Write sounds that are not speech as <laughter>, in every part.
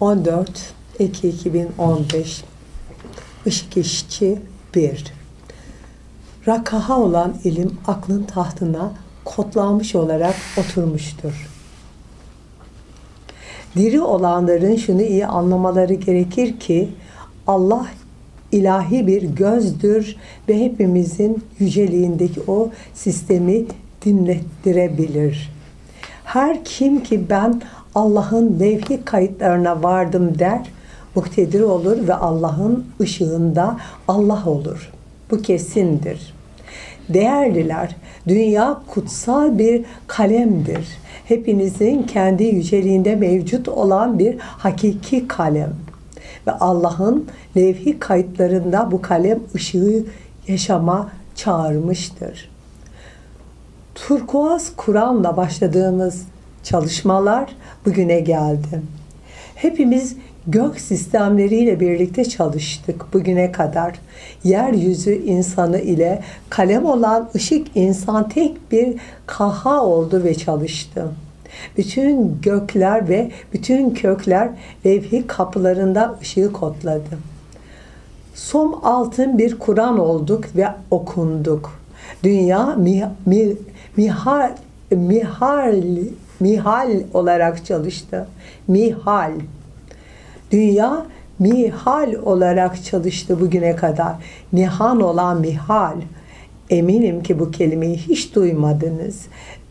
14 Ekim 2015 Işık İşçi 1 Rakaha olan ilim aklın tahtına kodlanmış olarak oturmuştur. Diri olanların şunu iyi anlamaları gerekir ki Allah ilahi bir gözdür ve hepimizin yüceliğindeki o sistemi dinlettirebilir. Her kim ki ben Allah'ın levhi kayıtlarına vardım der, muktedir olur ve Allah'ın ışığında Allah olur. Bu kesindir. Değerliler, dünya kutsal bir kalemdir. Hepinizin kendi yüceliğinde mevcut olan bir hakiki kalem. Ve Allah'ın levhi kayıtlarında bu kalem ışığı yaşama çağırmıştır. Turkuaz Kur'an'la başladığımız çalışmalar bugüne geldi. Hepimiz gök sistemleriyle birlikte çalıştık bugüne kadar. Yeryüzü insanı ile kalem olan ışık insan tek bir kaha oldu ve çalıştı. Bütün gökler ve bütün kökler levhi kapılarında ışığı kodladı. Som altın bir Kur'an olduk ve okunduk. Dünya mi, mi, mihal, mihal, mihal olarak çalıştı. Mihal. Dünya mihal olarak çalıştı bugüne kadar. Nihan olan mihal. Eminim ki bu kelimeyi hiç duymadınız.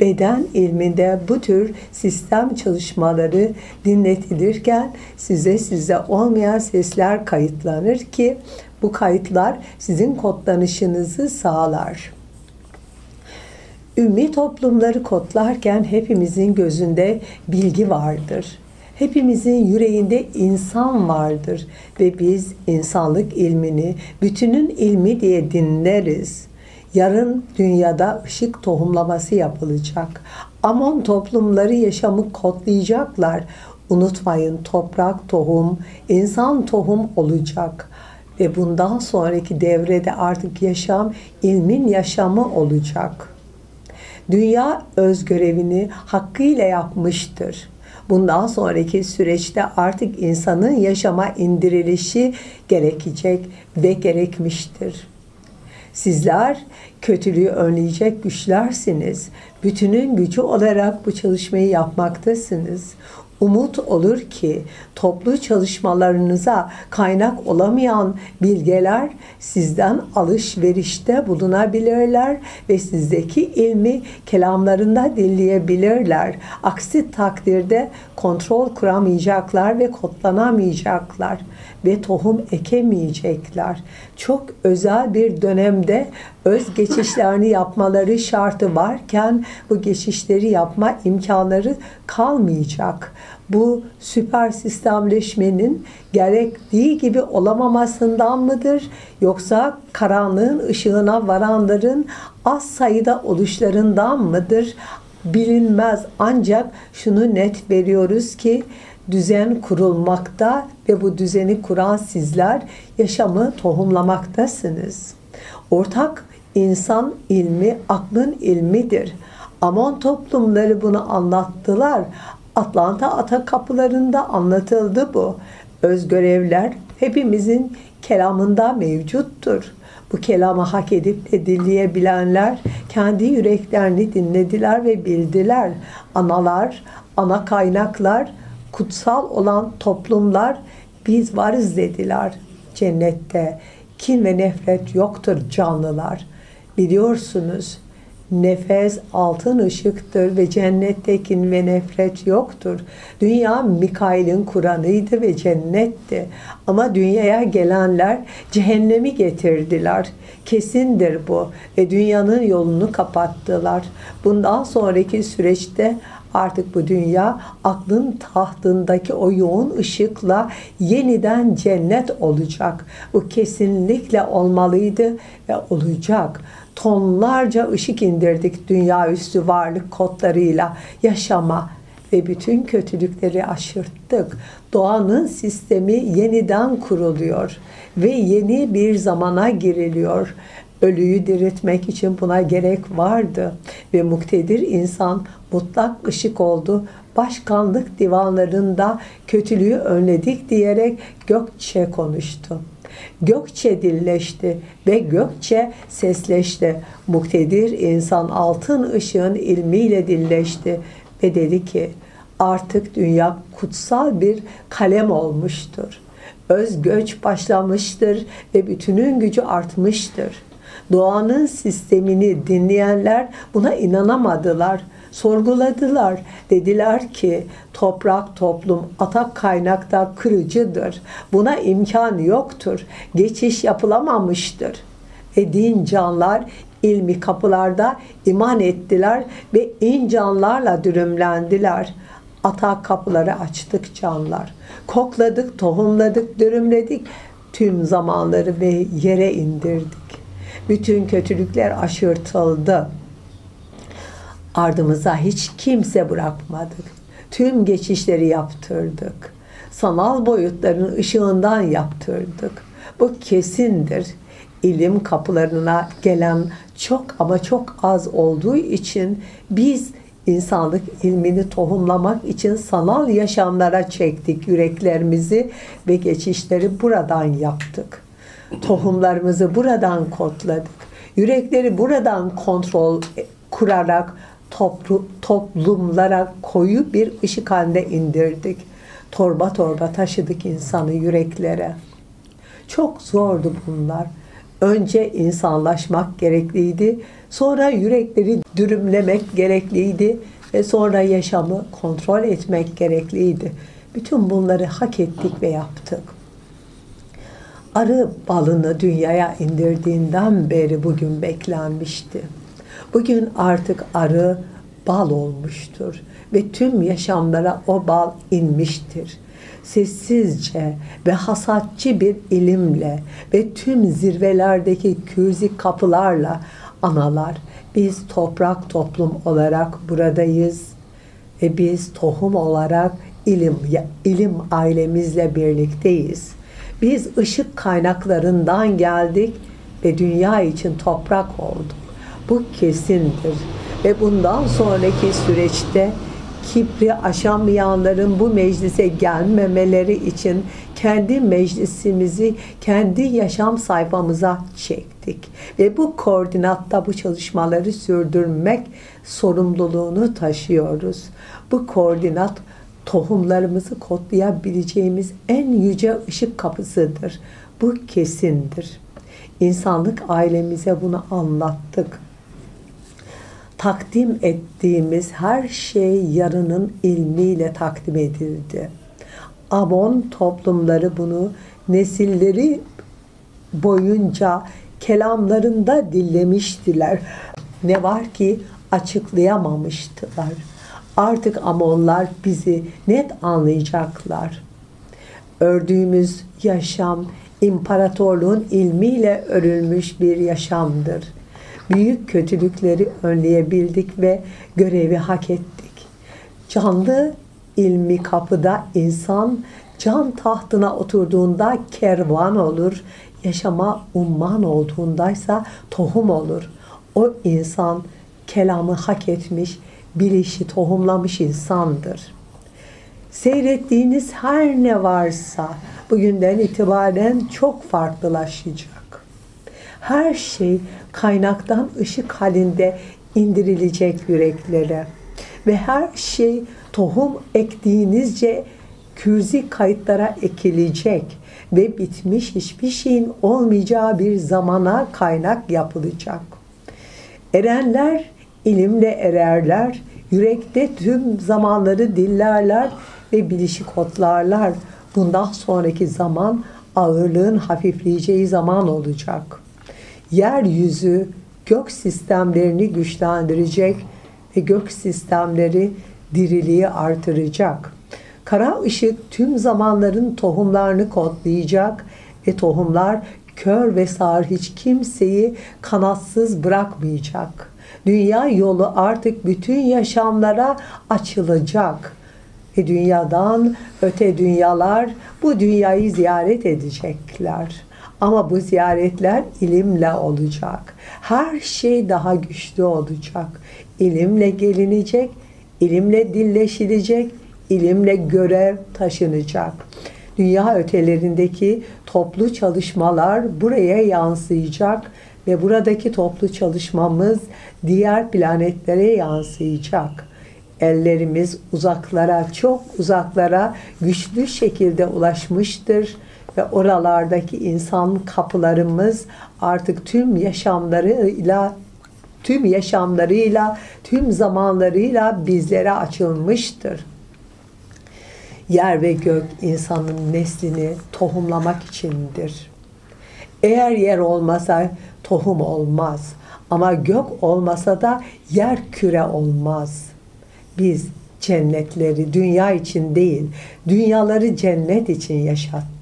Beden ilminde bu tür sistem çalışmaları dinletilirken size size olmayan sesler kayıtlanır ki bu kayıtlar sizin kodlanışınızı sağlar. Ümmi toplumları kodlarken hepimizin gözünde bilgi vardır. Hepimizin yüreğinde insan vardır ve biz insanlık ilmini bütünün ilmi diye dinleriz. Yarın dünyada ışık tohumlaması yapılacak. Amon toplumları yaşamı kodlayacaklar. Unutmayın toprak tohum, insan tohum olacak. Ve bundan sonraki devrede artık yaşam ilmin yaşamı olacak. Dünya öz görevini hakkıyla yapmıştır. Bundan sonraki süreçte artık insanın yaşama indirilişi gerekecek ve gerekmiştir. Sizler kötülüğü önleyecek güçlersiniz. Bütünün gücü olarak bu çalışmayı yapmaktasınız. Umut olur ki toplu çalışmalarınıza kaynak olamayan bilgeler sizden alışverişte bulunabilirler ve sizdeki ilmi kelamlarında dinleyebilirler. Aksi takdirde kontrol kuramayacaklar ve kodlanamayacaklar ve tohum ekemeyecekler. Çok özel bir dönemde öz geçişlerini yapmaları şartı varken bu geçişleri yapma imkanları kalmayacak. Bu süper sistemleşmenin gerektiği gibi olamamasından mıdır? Yoksa karanlığın ışığına varanların az sayıda oluşlarından mıdır? Bilinmez ancak şunu net veriyoruz ki düzen kurulmakta ve bu düzeni kuran sizler yaşamı tohumlamaktasınız. Ortak insan ilmi aklın ilmidir. Amon toplumları bunu anlattılar. Atlanta ata kapılarında anlatıldı bu. Öz görevler hepimizin kelamında mevcuttur. Bu kelamı hak edip de kendi yüreklerini dinlediler ve bildiler. Analar, ana kaynaklar, kutsal olan toplumlar biz varız dediler cennette. Kin ve nefret yoktur canlılar. Biliyorsunuz nefes altın ışıktır ve cennette kin ve nefret yoktur. Dünya Mikail'in Kur'an'ıydı ve cennetti. Ama dünyaya gelenler cehennemi getirdiler. Kesindir bu ve dünyanın yolunu kapattılar. Bundan sonraki süreçte Artık bu dünya aklın tahtındaki o yoğun ışıkla yeniden cennet olacak. Bu kesinlikle olmalıydı ve olacak. Tonlarca ışık indirdik dünya üstü varlık kodlarıyla yaşama ve bütün kötülükleri aşırttık. Doğanın sistemi yeniden kuruluyor ve yeni bir zamana giriliyor. Ölüyü diriltmek için buna gerek vardı ve muktedir insan mutlak ışık oldu. başkanlık divanlarında kötülüğü önledik diyerek Gökçe konuştu. Gökçe dilleşti ve Gökçe sesleşti. Muktedir insan altın ışığın ilmiyle dilleşti ve dedi ki artık dünya kutsal bir kalem olmuştur. Öz göç başlamıştır ve bütünün gücü artmıştır. Doğanın sistemini dinleyenler buna inanamadılar sorguladılar. Dediler ki toprak toplum atak kaynakta kırıcıdır. Buna imkan yoktur. Geçiş yapılamamıştır. Ve din canlar ilmi kapılarda iman ettiler ve in canlarla dürümlendiler. Atak kapıları açtık canlar. Kokladık, tohumladık, dürümledik. Tüm zamanları ve yere indirdik. Bütün kötülükler aşırtıldı Ardımıza hiç kimse bırakmadık. Tüm geçişleri yaptırdık. Sanal boyutların ışığından yaptırdık. Bu kesindir. İlim kapılarına gelen çok ama çok az olduğu için biz insanlık ilmini tohumlamak için sanal yaşamlara çektik yüreklerimizi ve geçişleri buradan yaptık. Tohumlarımızı buradan kodladık. Yürekleri buradan kontrol kurarak toplu, toplumlara koyu bir ışık halinde indirdik. Torba torba taşıdık insanı yüreklere. Çok zordu bunlar. Önce insanlaşmak gerekliydi. Sonra yürekleri dürümlemek gerekliydi ve sonra yaşamı kontrol etmek gerekliydi. Bütün bunları hak ettik ve yaptık. Arı balını dünyaya indirdiğinden beri bugün beklenmişti. Bugün artık arı bal olmuştur ve tüm yaşamlara o bal inmiştir. Sessizce ve hasatçı bir ilimle ve tüm zirvelerdeki kürzi kapılarla analar biz toprak toplum olarak buradayız ve biz tohum olarak ilim ilim ailemizle birlikteyiz. Biz ışık kaynaklarından geldik ve dünya için toprak olduk. Bu kesindir. Ve bundan sonraki süreçte kibri aşamayanların bu meclise gelmemeleri için kendi meclisimizi kendi yaşam sayfamıza çektik. Ve bu koordinatta bu çalışmaları sürdürmek sorumluluğunu taşıyoruz. Bu koordinat tohumlarımızı kodlayabileceğimiz en yüce ışık kapısıdır. Bu kesindir. İnsanlık ailemize bunu anlattık takdim ettiğimiz her şey yarının ilmiyle takdim edildi. Amon toplumları bunu nesilleri boyunca kelamlarında dillemiştiler. Ne var ki açıklayamamıştılar. Artık Amonlar bizi net anlayacaklar. Ördüğümüz yaşam imparatorluğun ilmiyle örülmüş bir yaşamdır.'' Büyük kötülükleri önleyebildik ve görevi hak ettik. Canlı ilmi kapıda insan can tahtına oturduğunda kervan olur, yaşama umman olduğundaysa tohum olur. O insan kelamı hak etmiş, bilişi tohumlamış insandır. Seyrettiğiniz her ne varsa bugünden itibaren çok farklılaşacak her şey kaynaktan ışık halinde indirilecek yüreklere. Ve her şey tohum ektiğinizce kürzi kayıtlara ekilecek ve bitmiş hiçbir şeyin olmayacağı bir zamana kaynak yapılacak. Erenler ilimle ererler, yürekte tüm zamanları dillerler ve bilişi kodlarlar. Bundan sonraki zaman ağırlığın hafifleyeceği zaman olacak yeryüzü gök sistemlerini güçlendirecek ve gök sistemleri diriliği artıracak. Kara ışık tüm zamanların tohumlarını kodlayacak ve tohumlar kör ve sağır hiç kimseyi kanatsız bırakmayacak. Dünya yolu artık bütün yaşamlara açılacak ve dünyadan öte dünyalar bu dünyayı ziyaret edecekler. Ama bu ziyaretler ilimle olacak. Her şey daha güçlü olacak. İlimle gelinecek, ilimle dilleşilecek, ilimle görev taşınacak. Dünya ötelerindeki toplu çalışmalar buraya yansıyacak ve buradaki toplu çalışmamız diğer planetlere yansıyacak. Ellerimiz uzaklara, çok uzaklara güçlü şekilde ulaşmıştır ve oralardaki insan kapılarımız artık tüm yaşamlarıyla tüm yaşamlarıyla, tüm zamanlarıyla bizlere açılmıştır. Yer ve gök insanın neslini tohumlamak içindir. Eğer yer olmasa tohum olmaz. Ama gök olmasa da yer küre olmaz. Biz cennetleri dünya için değil, dünyaları cennet için yaşattık.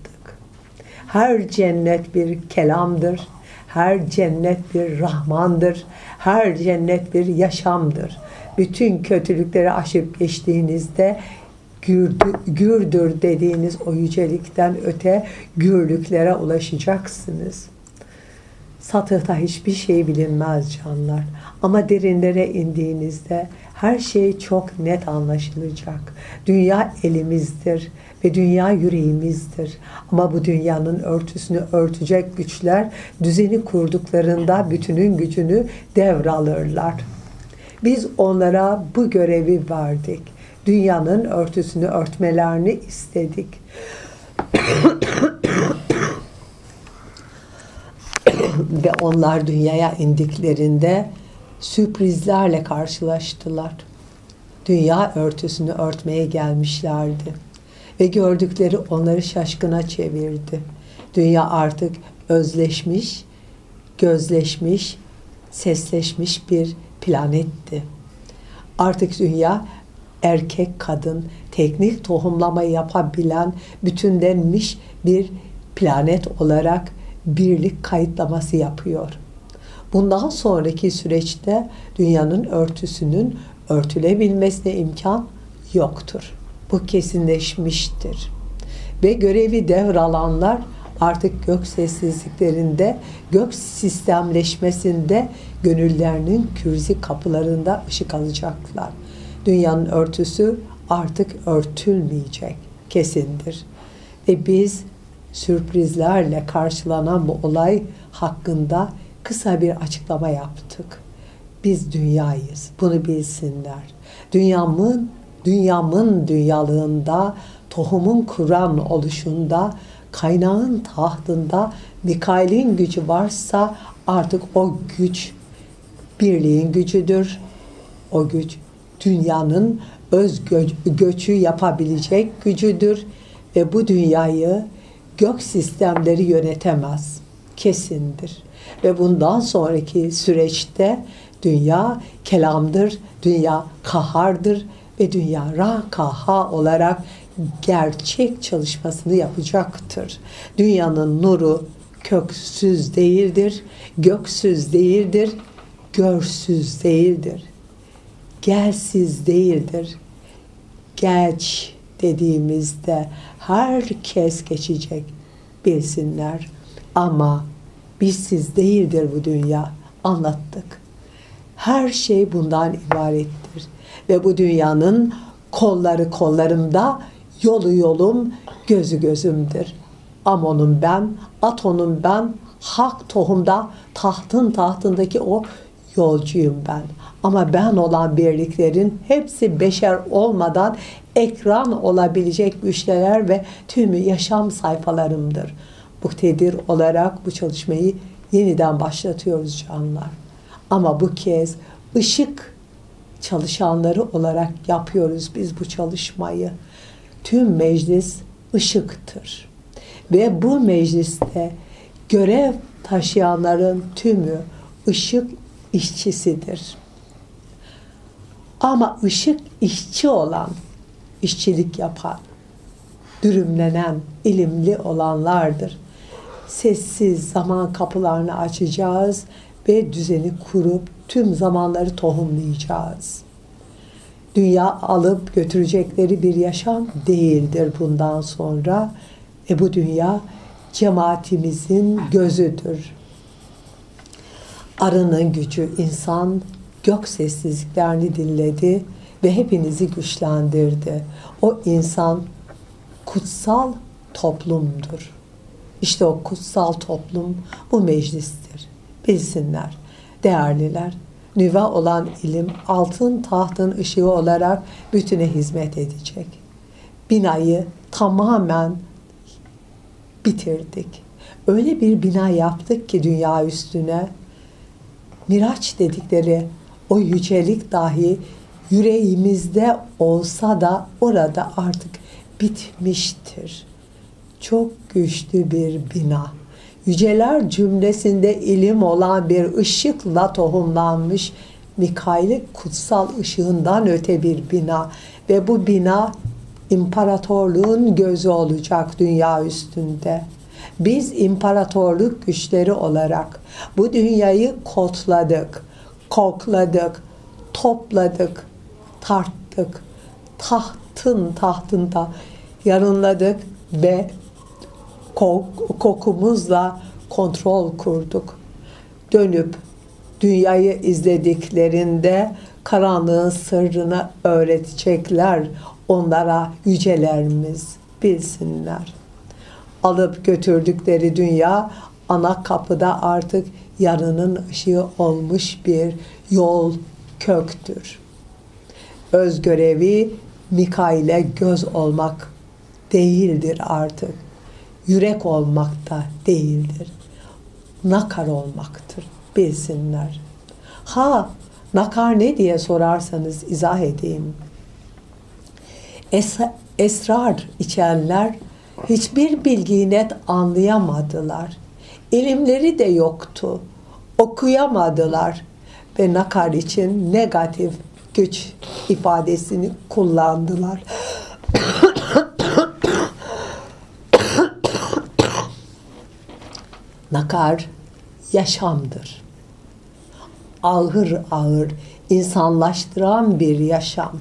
Her cennet bir kelamdır. Her cennet bir rahmandır. Her cennet bir yaşamdır. Bütün kötülükleri aşıp geçtiğinizde gürdür, dediğiniz o yücelikten öte gürlüklere ulaşacaksınız. Satıhta hiçbir şey bilinmez canlar. Ama derinlere indiğinizde her şey çok net anlaşılacak. Dünya elimizdir ve dünya yüreğimizdir. Ama bu dünyanın örtüsünü örtecek güçler düzeni kurduklarında bütünün gücünü devralırlar. Biz onlara bu görevi verdik. Dünyanın örtüsünü örtmelerini istedik. <coughs> ve onlar dünyaya indiklerinde sürprizlerle karşılaştılar. Dünya örtüsünü örtmeye gelmişlerdi ve gördükleri onları şaşkına çevirdi. Dünya artık özleşmiş, gözleşmiş, sesleşmiş bir planetti. Artık dünya erkek kadın teknik tohumlama yapabilen bütünlenmiş bir planet olarak birlik kayıtlaması yapıyor. Bundan sonraki süreçte dünyanın örtüsünün örtülebilmesine imkan yoktur. Bu kesinleşmiştir. Ve görevi devralanlar artık gök sessizliklerinde, gök sistemleşmesinde gönüllerinin kürzi kapılarında ışık alacaklar. Dünyanın örtüsü artık örtülmeyecek, kesindir. Ve biz sürprizlerle karşılanan bu olay hakkında kısa bir açıklama yaptık. Biz dünyayız. Bunu bilsinler. Dünyamın dünyamın dünyalığında, tohumun kuran oluşunda, kaynağın tahtında Mikail'in gücü varsa artık o güç birliğin gücüdür. O güç dünyanın öz gö- göçü yapabilecek gücüdür ve bu dünyayı gök sistemleri yönetemez. Kesindir. Ve bundan sonraki süreçte dünya kelamdır, dünya kahardır ve dünya ra kaha olarak gerçek çalışmasını yapacaktır. Dünyanın nuru köksüz değildir, göksüz değildir, görsüz değildir. Gelsiz değildir. Geç dediğimizde herkes geçecek bilsinler. Ama bizsiz değildir bu dünya. Anlattık. Her şey bundan ibarettir. Ve bu dünyanın kolları kollarımda, yolu yolum, gözü gözümdür. Amon'um ben, Aton'um ben, hak tohumda, tahtın tahtındaki o yolcuyum ben. Ama ben olan birliklerin hepsi beşer olmadan ekran olabilecek güçler ve tüm yaşam sayfalarımdır. Bu tedir olarak bu çalışmayı yeniden başlatıyoruz canlar. Ama bu kez ışık çalışanları olarak yapıyoruz biz bu çalışmayı. Tüm meclis ışıktır. Ve bu mecliste görev taşıyanların tümü ışık işçisidir. Ama ışık işçi olan, işçilik yapan, dürümlenen, ilimli olanlardır. Sessiz zaman kapılarını açacağız ve düzeni kurup tüm zamanları tohumlayacağız. Dünya alıp götürecekleri bir yaşam değildir bundan sonra. E bu dünya cemaatimizin gözüdür. Arının gücü insan gök sessizliklerini dinledi ve hepinizi güçlendirdi. O insan kutsal toplumdur. İşte o kutsal toplum bu meclistir. Bilsinler, değerliler, nüve olan ilim altın tahtın ışığı olarak bütüne hizmet edecek. Binayı tamamen bitirdik. Öyle bir bina yaptık ki dünya üstüne Miraç dedikleri o yücelik dahi yüreğimizde olsa da orada artık bitmiştir. Çok güçlü bir bina. Yüceler cümlesinde ilim olan bir ışıkla tohumlanmış Mikail'in kutsal ışığından öte bir bina ve bu bina imparatorluğun gözü olacak dünya üstünde. Biz imparatorluk güçleri olarak bu dünyayı kodladık, kokladık, topladık, tarttık, tahtın tahtında yarınladık ve kokumuzla kontrol kurduk. Dönüp dünyayı izlediklerinde karanlığın sırrını öğretecekler onlara yücelerimiz bilsinler. Alıp götürdükleri dünya ana kapıda artık yarının ışığı olmuş bir yol köktür. Öz görevi Mikail'e göz olmak değildir artık. Yürek olmak da değildir. Nakar olmaktır. Bilsinler. Ha nakar ne diye sorarsanız izah edeyim. Es esrar içenler hiçbir bilgiyi net anlayamadılar. İlimleri de yoktu. Okuyamadılar ve nakar için negatif güç ifadesini kullandılar. Nakar yaşamdır. Ağır ağır insanlaştıran bir yaşam.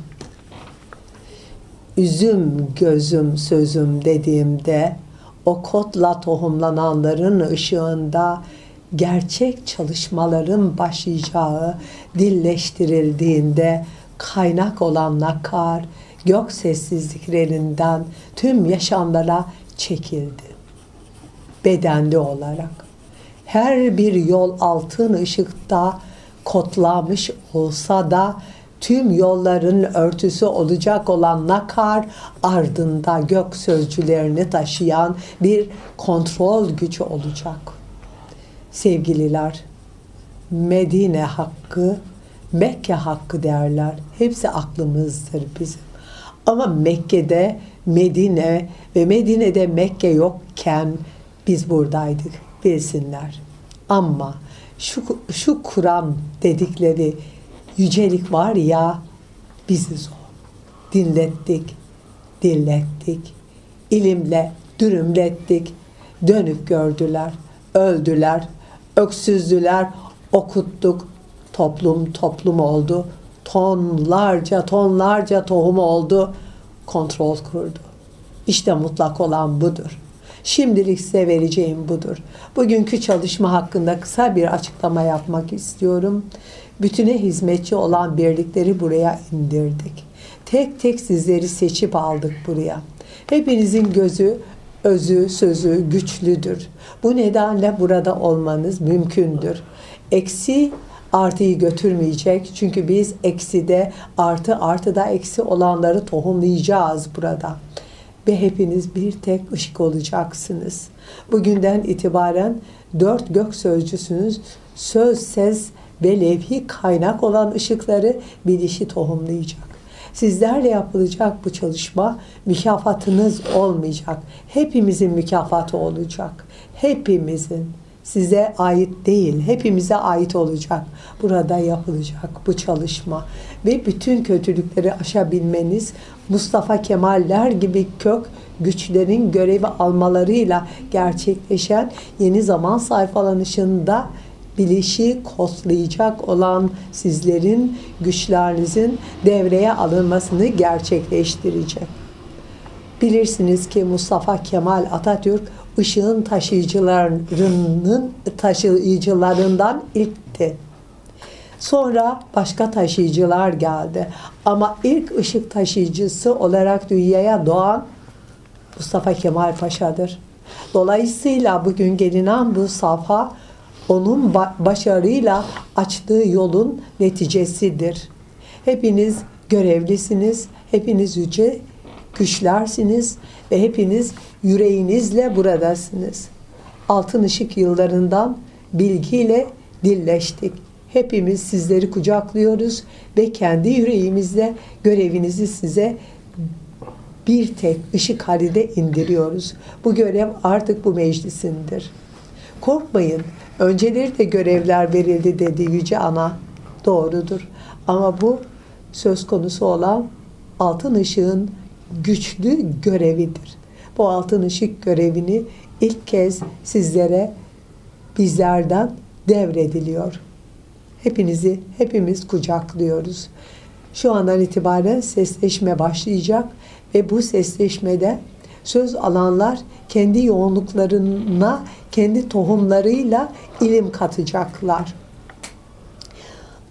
Üzüm gözüm sözüm dediğimde o kodla tohumlananların ışığında gerçek çalışmaların başlayacağı dilleştirildiğinde kaynak olan nakar gök sessizliklerinden tüm yaşamlara çekildi. Bedenli olarak. Her bir yol altın ışıkta kotlamış olsa da tüm yolların örtüsü olacak olan nakar ardında gök sözcülerini taşıyan bir kontrol gücü olacak. Sevgililer, Medine hakkı, Mekke hakkı derler. Hepsi aklımızdır bizim. Ama Mekke'de Medine ve Medine'de Mekke yokken biz buradaydık bilsinler. Ama şu, şu Kur'an dedikleri yücelik var ya biziz o. Dinlettik, dillettik, ilimle dürümlettik, dönüp gördüler, öldüler, öksüzdüler, okuttuk, toplum toplum oldu, tonlarca tonlarca tohum oldu, kontrol kurdu. İşte mutlak olan budur. Şimdilik size vereceğim budur. Bugünkü çalışma hakkında kısa bir açıklama yapmak istiyorum. Bütüne hizmetçi olan birlikleri buraya indirdik. Tek tek sizleri seçip aldık buraya. Hepinizin gözü, özü, sözü güçlüdür. Bu nedenle burada olmanız mümkündür. Eksi artıyı götürmeyecek. Çünkü biz ekside artı artıda eksi olanları tohumlayacağız burada. Ve hepiniz bir tek ışık olacaksınız. Bugünden itibaren dört gök sözcüsünüz. Söz, ses, ve levhi kaynak olan ışıkları bilişi tohumlayacak. Sizlerle yapılacak bu çalışma mükafatınız olmayacak. Hepimizin mükafatı olacak. Hepimizin size ait değil, hepimize ait olacak. Burada yapılacak bu çalışma ve bütün kötülükleri aşabilmeniz Mustafa Kemaller gibi kök güçlerin görevi almalarıyla gerçekleşen yeni zaman sayfalanışında bilişi koslayacak olan sizlerin güçlerinizin devreye alınmasını gerçekleştirecek. Bilirsiniz ki Mustafa Kemal Atatürk ışığın taşıyıcılarının taşıyıcılarından ilkti. Sonra başka taşıyıcılar geldi. Ama ilk ışık taşıyıcısı olarak dünyaya doğan Mustafa Kemal Paşa'dır. Dolayısıyla bugün gelinen bu safha onun başarıyla açtığı yolun neticesidir. Hepiniz görevlisiniz, hepiniz yüce güçlersiniz ve hepiniz yüreğinizle buradasınız. Altın ışık yıllarından bilgiyle dilleştik. Hepimiz sizleri kucaklıyoruz ve kendi yüreğimizle görevinizi size bir tek ışık halinde indiriyoruz. Bu görev artık bu meclisindir. Korkmayın, önceleri de görevler verildi dedi Yüce Ana. Doğrudur. Ama bu söz konusu olan altın ışığın güçlü görevidir. Bu altın ışık görevini ilk kez sizlere bizlerden devrediliyor. Hepinizi hepimiz kucaklıyoruz. Şu andan itibaren sesleşme başlayacak ve bu sesleşmede söz alanlar kendi yoğunluklarına, kendi tohumlarıyla ilim katacaklar.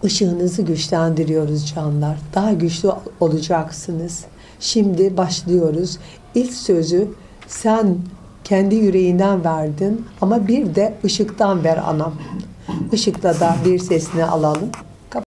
Işığınızı güçlendiriyoruz canlar. Daha güçlü olacaksınız. Şimdi başlıyoruz. İlk sözü sen kendi yüreğinden verdin ama bir de ışıktan ver anam. Işıkla da bir sesini alalım.